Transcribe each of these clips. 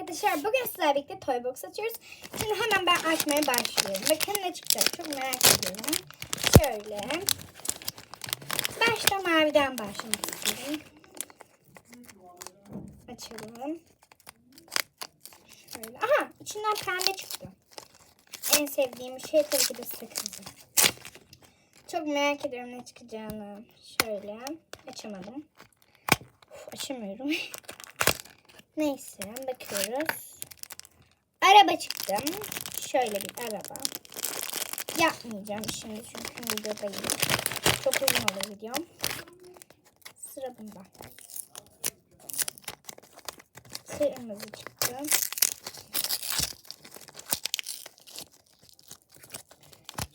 arkadaşlar bugün sizlerle birlikte toy box açıyoruz. Şimdi hemen ben açmaya başlıyorum. Bakın ne çıkacak çok merak ediyorum. Şöyle. Başta maviden başlamak istiyorum. Açalım. Şöyle. Aha içinden pembe çıktı. En sevdiğim şey tabii ki de sakızı. Çok merak ediyorum ne çıkacağını. Şöyle. Açamadım. Uf, açamıyorum. Neyse bakıyoruz. Araba çıktı. Şöyle bir araba. Yapmayacağım şimdi çünkü videodayım. Çok uzun olur videom. Sıra bunda. Kırmızı çıktı.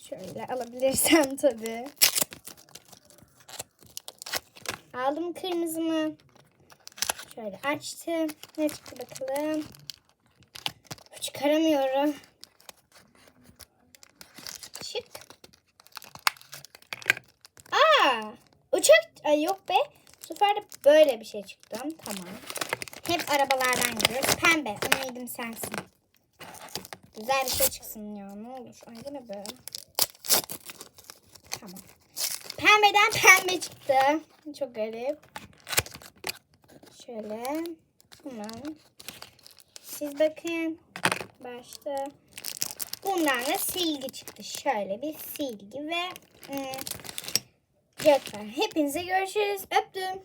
Şöyle alabilirsem tabii. Aldım kırmızımı. Şöyle açtım. Ne çıktı bakalım. Çıkaramıyorum. Çık. Aa! Uçak. Ay yok be. Bu sefer de böyle bir şey çıktı. Tamam. Hep arabalardan gidiyoruz. Pembe. Ümidim sensin. Güzel bir şey çıksın ya. Ne olur. Ay bu ne be. Tamam. Pembeden pembe çıktı. Çok garip. Şöyle. Hemen. Siz bakın. Başta. Bundan da silgi çıktı. Şöyle bir silgi ve ım, Joker. Hepinize görüşürüz. Öptüm.